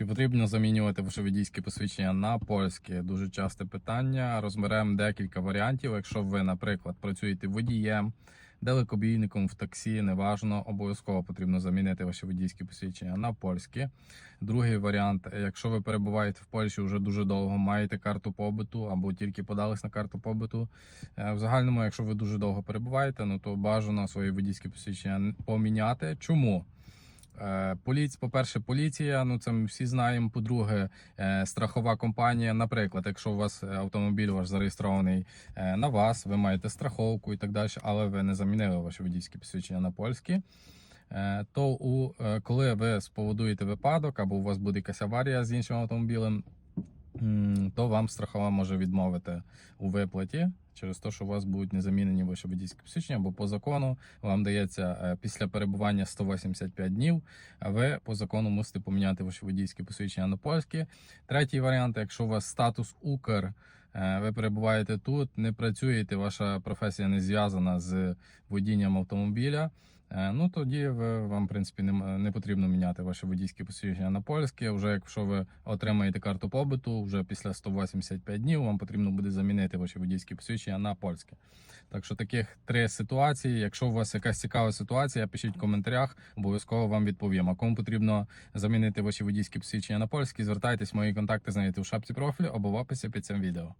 Чи потрібно замінювати ваше водійське посвідчення на польське? Дуже часте питання. Розберемо декілька варіантів. Якщо ви, наприклад, працюєте водієм, далекобійником в таксі, неважно, обов'язково потрібно замінити ваше водійське посвідчення на польське. Другий варіант, якщо ви перебуваєте в Польщі вже дуже довго, маєте карту побиту або тільки подались на карту побиту. е, В загальному, якщо ви дуже довго перебуваєте, ну то бажано своє водійське посвідчення поміняти. Чому? Е, по-перше, поліція, ну це ми всі знаємо. По-друге, е, страхова компанія. Наприклад, якщо у вас автомобіль ваш зареєстрований е, на вас, ви маєте страховку і так далі, але ви не замінили ваше водійське посвідчення на польське. е, То у коли ви споводуєте випадок або у вас буде якась аварія з іншим автомобілем, то вам страхова може відмовити у виплаті через те, що у вас будуть незамінені ваші водійські посвідчення, бо по закону вам дається е, після перебування 185 днів. А ви по закону мусите поміняти ваші водійські посвідчення на польські. Третій варіант, якщо у вас статус Укр. е, Ви перебуваєте тут, не працюєте, ваша професія не зв'язана з водінням автомобіля. Е, Ну тоді ви, вам, в принципі, не, не потрібно міняти ваше водійське посвідчення на польське. Вже якщо ви отримаєте карту побиту, вже після 185 днів вам потрібно буде замінити ваші водійські посвідчення на польське. Так що таких три ситуації. Якщо у вас якась цікава ситуація, пишіть в коментарях, обов'язково вам відповім. А кому потрібно замінити ваші водійські посвідчення на польські, звертайтесь, мої контакти знайдете у шапці профілю або в описі під цим відео.